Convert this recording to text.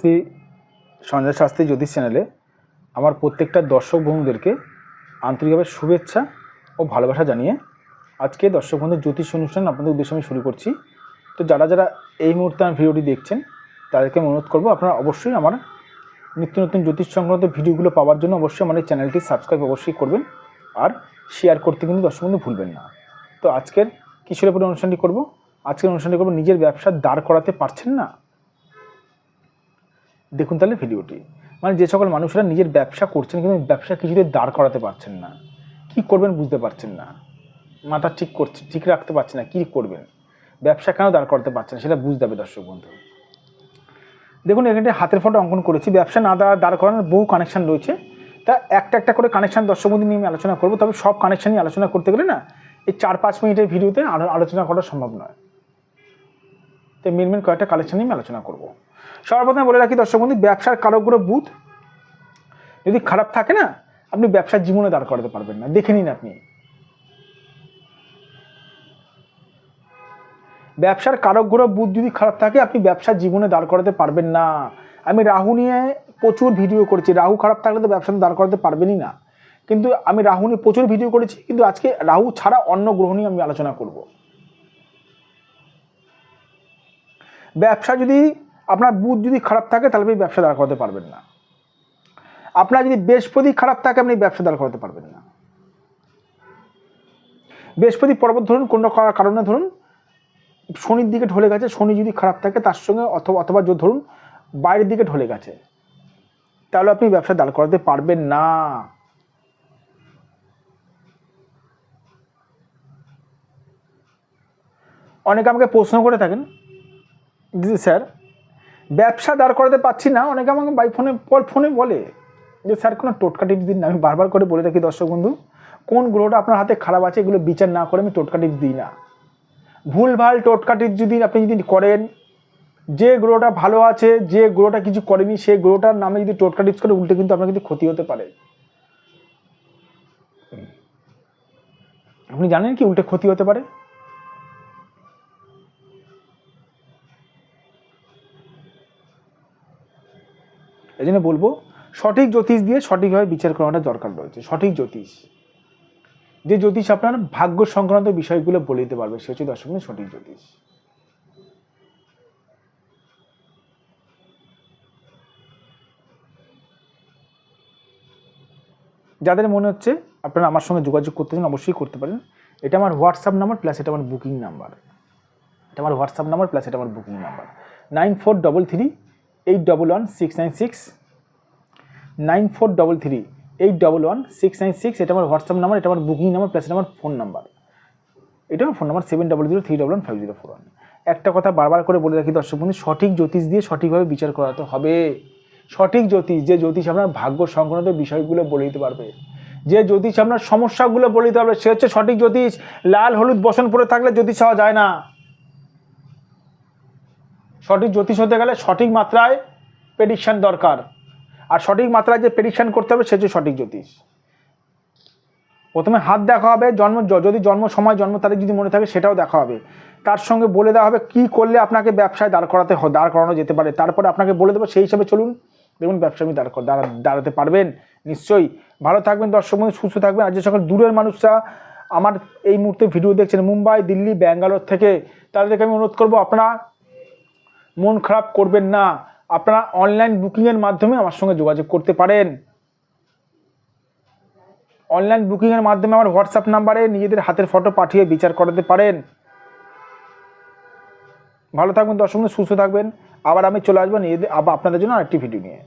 শ্রী সঞ্জয় শাস্ত্রী জ্যোতিষ চ্যানেলে আমার প্রত্যেকটা দর্শক বন্ধুদেরকে আন্তরিকভাবে শুভেচ্ছা ও ভালোবাসা জানিয়ে আজকে দর্শক বন্ধুর জ্যোতিষ অনুষ্ঠান আপনাদের উদ্দেশ্যে আমি শুরু করছি। তো যারা যারা এই মুহূর্তে আমার ভিডিওটি দেখছেন, তাদেরকে অনুরোধ করব আপনারা অবশ্যই আমার নিত্য নতুন জ্যোতিষ সংক্রান্ত ভিডিওগুলো পাওয়ার জন্য অবশ্যই আমার এই চ্যানেলটি সাবস্ক্রাইব অবশ্যই করবেন আর শেয়ার করতে কিন্তু দর্শক বন্ধু ভুলবেন না। তো আজকের কিসের উপরে অনুষ্ঠানটি করব। আজকের অনুষ্ঠানটি করব নিজের ব্যবসা দাঁড় করাতে পারছেন না? দেখুন তাহলে ভিডিওটি। মানে যে সকল মানুষরা নিজের ব্যবসা করছেন কিন্তু ব্যবসা কিছুতে দাঁড় করাতে পারছেন না। কি করবেন বুঝতে পারছেন না। মাথা ঠিক করছে, ঠিক রাখতে পারছেন না, কী করবেন? ব্যবসা কেন দাঁড় করাতে পারছেন সেটা বুঝতে হবে দর্শক বন্ধু। দেখুন, এখানে হাতের ফটো অঙ্কন করেছি। ব্যবসা না দাঁড় দাঁড় করানোর বহু কানেকশান রয়েছে। তা একটা একটা করে কানেকশন দর্শক বন্ধু নিয়ে আমি আলোচনা করব। তবে সব কানেকশন নিয়ে আলোচনা করতে গেলে না, এই চার পাঁচ মিনিটের ভিডিওতে আলোচনা করা সম্ভব নয়। তো মেন মেন কয়েকটা কালেকশান নিয়ে আমি আলোচনা করব। সর্বপ্রথমে বলে রাখি, দর্শক বন্ধু, ব্যবসার কারকগুলো বুথ। যদি খারাপ থাকে না, আপনি ব্যবসার জীবনে দাঁড় করাতে পারবেন না। দেখে নিন আপনি। ব্যবসার কারকগুলো, বুথ যদি খারাপ থাকে, আপনি ব্যবসার জীবনে দাঁড় করাতে পারবেন না। আমি রাহু নিয়ে প্রচুর ভিডিও করেছি। রাহু খারাপ থাকলে তো ব্যবসাতে দাঁড় করাতে পারবেনই না। কিন্তু আমি রাহু নিয়ে প্রচুর ভিডিও করেছি। কিন্তু আজকে রাহু ছাড়া অন্য গ্রহ নিয়ে আমি আলোচনা করব। ব্যবসা যদি আপনার বুধ যদি খারাপ থাকে, তাহলে আপনি ব্যবসা দাঁড় করাতে পারবেন না। আপনার যদি বৃহস্পতি খারাপ থাকে, আপনি ব্যবসা দাঁড় করাতে পারবেন না। বৃহস্পতি পর্বত ধরুন, কোনো কারণে ধরুন, শনির দিকে ঢলে গেছে, শনি যদি খারাপ থাকে, তার সঙ্গে অথবা অথবা যদি ধরুন, বাইরের দিকে ঢলে গেছে, তাহলে আপনি ব্যবসা দাঁড় করাতে পারবেন না। অনেকে আমাকে প্রশ্ন করে থাকেন স্যার ব্যবসা দাঁড় করাতে পারছি না। অনেকে আমাকে বাই ফোনে ফোনে বলে যে, স্যার, কোনো টোটকা টিপস দিন না। আমি বারবার করে বলে থাকি দর্শক বন্ধু, কোন গ্রহটা আপনার হাতে খারাপ আছে, এগুলো বিচার না করে আমি টোটকা টিপস দিই না। ভুলভাল টোটকা টিপস যদি আপনি যদি করেন, যে গ্রহটা ভালো আছে, যে গ্রহটা কিছু করেনি, সেই গ্রহটার নামে যদি টোটকা টিপস করে, উল্টে কিন্তু আপনার কিন্তু ক্ষতি হতে পারে। আপনি জানেন কি উল্টে ক্ষতি হতে পারে? এই জন্য বলব, সঠিক জ্যোতিষ দিয়ে সঠিকভাবে বিচার করাটা দরকার রয়েছে, সঠিক জ্যোতিষ। যে জ্যোতিষ আপনার ভাগ্য সংক্রান্ত বিষয়গুলো বলে দিতে পারবে, সে হচ্ছে দর্শক সঠিক জ্যোতিষ। যাদের মনে হচ্ছে আপনারা আমার সঙ্গে যোগাযোগ করতে চান, অবশ্যই করতে পারেন। এটা আমার হোয়াটসঅ্যাপ নাম্বার প্লাস এটা আমার বুকিং নাম্বার এটা আমার হোয়াটসঅ্যাপ নাম্বার প্লাস এটা আমার booking number nine four double three eight double one six nine six nine four double three eight double one six nine six এটা আমার হোয়াটসঅ্যাপ নাম্বার এটা আমার বুকিং নাম্বার প্লাস আমার phone number এটা আমার phone number seven double zero three double one five zero four one একটা কথা বারবার করে বলে রাখি দর্শক বন্ধু, সঠিক জ্যোতিষ দিয়ে সঠিকভাবে বিচার করাতে হবে। সঠিক জ্যোতিষ, যে জ্যোতিষ আপনার ভাগ্য সংক্রান্ত বিষয়গুলো বলে দিতে পারবে, যে জ্যোতিষ আপনার সমস্যাগুলো বলে দিতে পারবে, সে হচ্ছে সঠিক জ্যোতিষ। লাল, হলুদ বসন পরে থাকলে জ্যোতিষ হওয়া যায় না। সঠিক জ্যোতিষ হতে গেলে সঠিক মাত্রায় প্রেডিকশান দরকার। আর সঠিক মাত্রায় যে প্রেডিকশান করতে হবে, সে হচ্ছে সঠিক জ্যোতিষ। প্রথমে হাত দেখা হবে, জন্ম যদি জন্ম সময়, জন্ম তারিখ যদি মনে থাকে, সেটাও দেখা হবে। তার সঙ্গে বলে দেওয়া হবে কি করলে আপনাকে ব্যবসায় দাঁড় করাতে দাঁড় করানো যেতে পারে। তারপরে আপনাকে বলে দেবো সেই হিসাবে চলুন। দেখুন, ব্যবসা আপনি দাঁড় দাঁড়া, দাঁড়াতে পারবেন? নিশ্চয়ই। ভালো থাকবেন, দর্শক বন্ধু, সুস্থ থাকবেন। আর যে সকল দূরের মানুষরা আমার এই মুহূর্তে ভিডিও দেখছেন, মুম্বাই, দিল্লি, ব্যাঙ্গালোর থেকে, তাদেরকে আমি অনুরোধ করব, আপনারা মন খারাপ করবেন না। আপনারা অনলাইন বুকিংয়ের মাধ্যমে আমার সঙ্গে যোগাযোগ করতে পারেন। অনলাইন বুকিংয়ের মাধ্যমে আমার হোয়াটসঅ্যাপ নাম্বারে নিজেদের হাতের ফটো পাঠিয়ে বিচার করাতে পারেন। ভালো থাকবেন, দর্শক সুস্থ থাকবেন। আবার আমি চলে আসব নিজেদের, আবার আপনাদের জন্য আরেকটি ভিডিও নিয়ে।